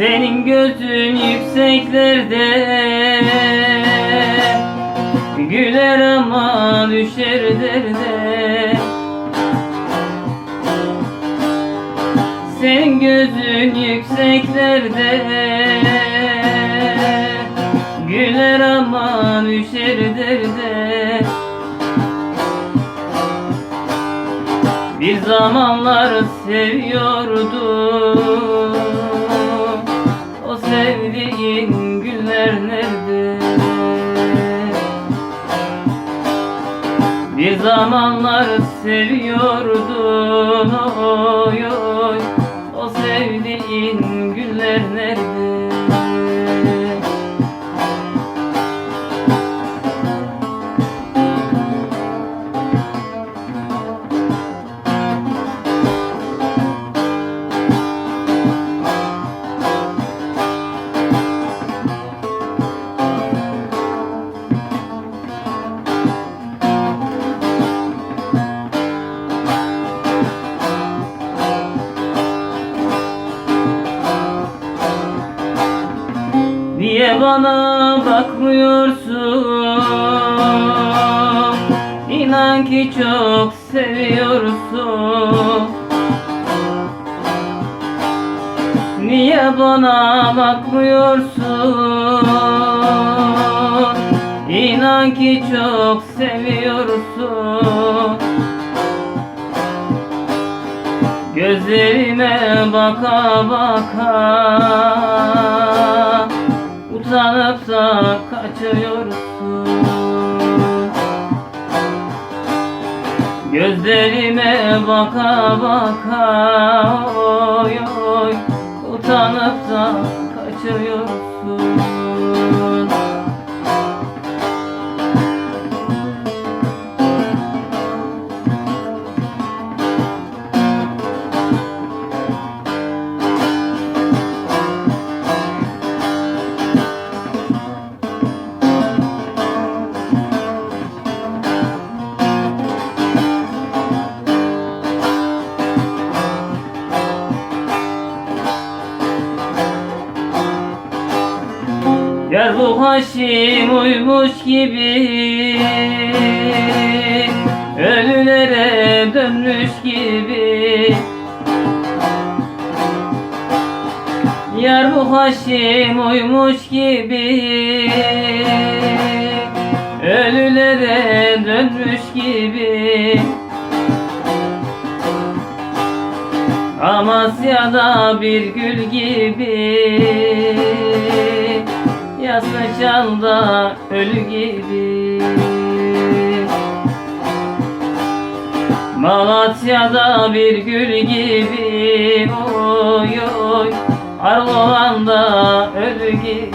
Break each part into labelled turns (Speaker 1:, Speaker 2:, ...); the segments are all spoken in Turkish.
Speaker 1: Senin gözün yükseklerde. Güler ama düşer derde. Senin gözün yükseklerde. Güler ama düşer derde. Bir zamanlar seviyordum zamanlar seviyordun oy oy O sevdiğin günler nerede? Bana bakmıyorsun? İnan ki çok seviyorsun. Niye bana bakmıyorsun? İnan ki çok seviyorsun. Gözlerime baka baka Gözlerime baka baka Oy oy Utanıp da kaçıyorsun bu haşim uymuş gibi. Ölülere dönmüş gibi. Yar bu haşim uymuş gibi. Ölülere dönmüş gibi. Amasya'da bir gül gibi Yaslı çalda ölü gibi. Malatya'da bir gül gibi. Oy oy Arlovanda ölü gibi.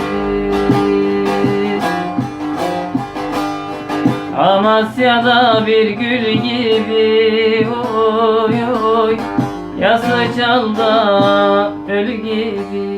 Speaker 1: Amasya'da bir gül gibi. Oy oy Yaslı çalda ölü gibi